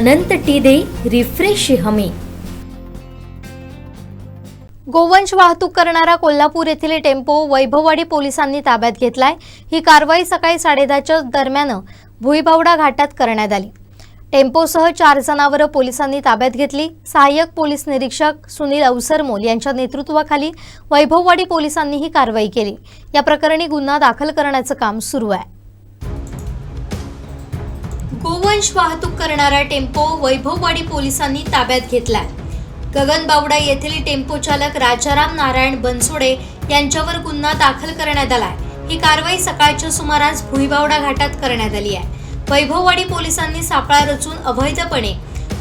अनंत T दे refresh हमी. गोवंश वाहतूक करणारा कोल्हापूर येथील टेम्पो वैभववाडी पोलिसांनी ताब्यात घेतलाय. ही कारवाई सकाळी साडेदहाच्या दरम्यान भुईबावडा घाटात करण्यात आली. टेम्पोसह चार जनावरं पोलिसांनी ताब्यात घेतली. सहाय्यक पोलीस निरीक्षक सुनील अवसरमोल यांच्या नेतृत्वाखाली वैभववाडी पोलिसांनी ही कारवाई केली. या प्रकरणी गुन्हा दाखल करण्याचं काम सुरू आहे. गोवंश वाहतूक करणारा टेम्पो वैभववाडी पोलिसांनी ताब्यात घेतलाय. गगनबावडा येथील टेम्पो चालक राजाराम नारायण बनसोडे यांच्यावर गुन्हा दाखल करण्यात आलाय. ही कारवाई सकाळच्या सुमारास भुईबावडा घाटात करण्यात आली आहे. वैभववाडी पोलिसांनी सापळा रचून अवैधपणे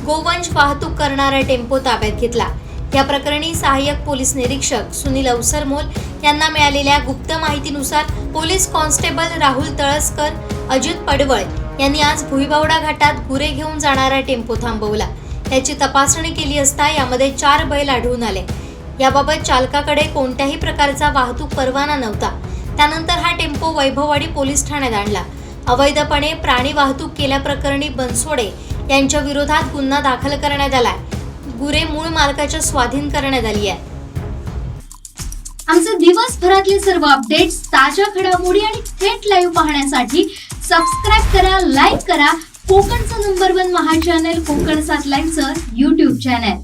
गोवंश वाहतूक करणारा टेम्पो ताब्यात घेतला. या प्रकरणी सहाय्यक पोलीस निरीक्षक सुनील अवसरमोल यांना मिळालेल्या गुप्त माहितीनुसार पोलीस कॉन्स्टेबल राहुल तळसकर अजित पडवळ यांनी आज भुईबावडा घाटात गुरे घेऊन जाणारा टेम्पो थांबवला. याची तपासणी केली असता यामध्ये चार बैल आढळून आले. याबाबत चालकाकडे कोणत्याही प्रकारचा वाहतूक परवाना नव्हता. त्यानंतर हा टेम्पो वैभववाडी पोलीस ठाण्यात आणला. अवैधपणे प्राणी वाहतूक केल्याप्रकरणी बनसोडे यांच्या विरोधात गुन्हा दाखल करण्यात आलाय. गुरे मूळ मालकाच्या स्वाधीन करण्यात आली आहे. आमचे दिवसभरातले सर्व अपडेट्स ताज्या घडामोडी आणि थेट लाईव्ह पाहण्यासाठी सबस्क्राईब करा लाईक करा. कोकणचं नंबर वन महा चॅनल कोकण सात लाईनचं युट्यूब चॅनल